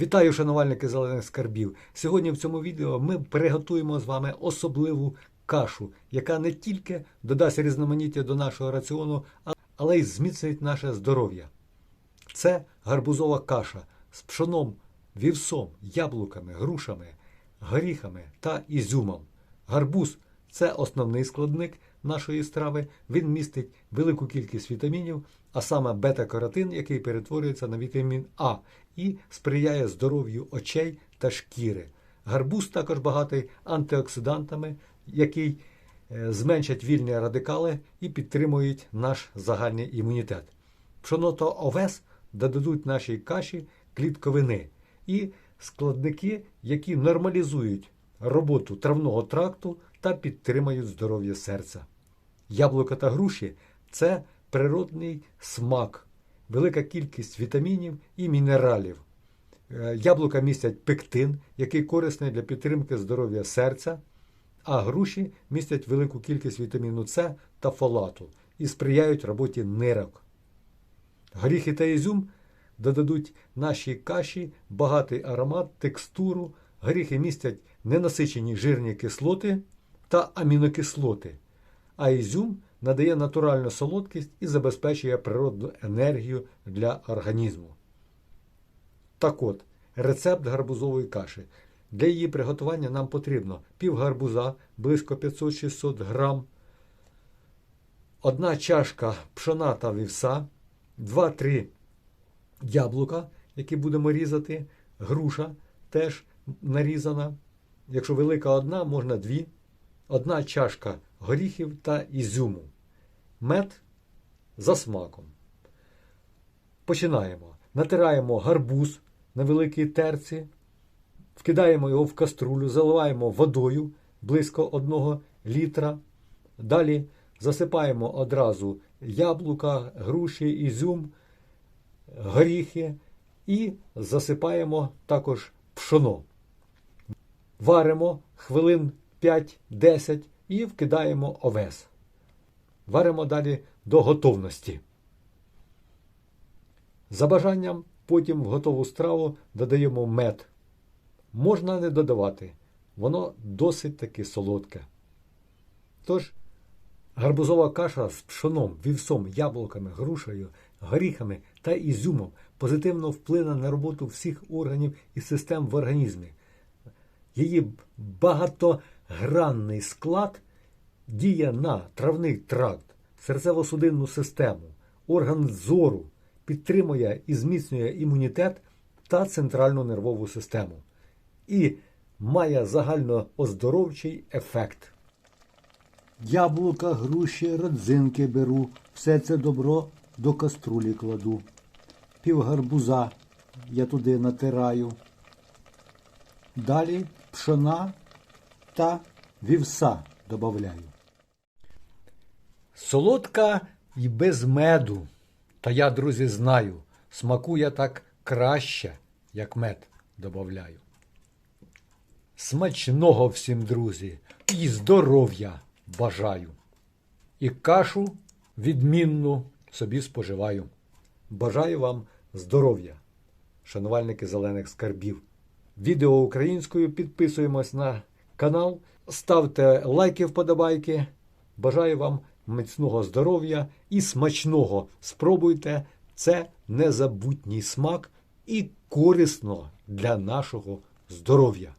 Вітаю, шанувальники зелених скарбів. Сьогодні в цьому відео ми приготуємо з вами особливу кашу, яка не тільки додасть різноманіття до нашого раціону, але й зміцнить наше здоров'я. Це гарбузова каша з пшоном, вівсом, яблуками, грушами, горіхами та ізюмом. Гарбуз це основний складник нашої страви. Він містить велику кількість вітамінів, а саме бета-каротин, який перетворюється на вітамін А і сприяє здоров'ю очей та шкіри. Гарбуз також багатий антиоксидантами, який е, зменшать вільні радикали і підтримують наш загальний імунітет. Пшоно та овес додадуть нашій каші клітковини і складники, які нормалізують роботу травного тракту та підтримують здоров'я серця. Яблука та груші це природний смак, велика кількість вітамінів і мінералів. Е, Яблука містять пектин, який корисний для підтримки здоров'я серця, а груші містять велику кількість вітаміну С та фолату і сприяють роботі нирок. Горіхи та ізюм додадуть нашій каші багатий аромат, текстуру. Горіхи містять ненасичені жирні кислоти та амінокислоти, а ізюм надає натуральну солодкість і забезпечує природну енергію для організму. Так от, рецепт гарбузової каші. Для її приготування нам потрібно пів гарбуза, близько 500-600 грам, одна чашка пшона та вівса, 2-3 яблука, які будемо різати, груша теж нарізана. Якщо велика одна, можна дві, одна чашка горіхів та ізюму, мед за смаком. Починаємо. Натираємо гарбуз на великій терці, вкидаємо його в каструлю, заливаємо водою близько 1 літра. Далі засипаємо одразу яблука, груші, ізюм, горіхи і засипаємо також пшоно. Варимо хвилин 5-10 і вкидаємо овес. Варимо далі до готовності. За бажанням потім в готову страву додаємо мед. Можна не додавати, воно досить таки солодке. Тож, гарбузова каша з пшоном, вівсом, яблуками, грушею, горіхами та ізюмом позитивно вплине на роботу всіх органів і систем в організмі. Її багатогранний склад діє на травний тракт, серцево-судинну систему, орган зору, підтримує і зміцнює імунітет та центральну нервову систему і має загальнооздоровчий ефект. Яблука, груші, родзинки беру, все це добро до каструлі кладу. Пів гарбуза я туди натираю. Далі пшона та вівса додаю. Солодка і без меду. Та я, друзі, знаю, смакує так краще, як мед додаю. Смачного всім, друзі, і здоров'я бажаю. І кашу відмінну собі споживаю. Бажаю вам здоров'я, шанувальники зелених скарбів. Відео українською підписуємось на канал, ставте лайки вподобайки. Бажаю вам міцного здоров'я і смачного. Спробуйте це незабутній смак і корисно для нашого здоров'я.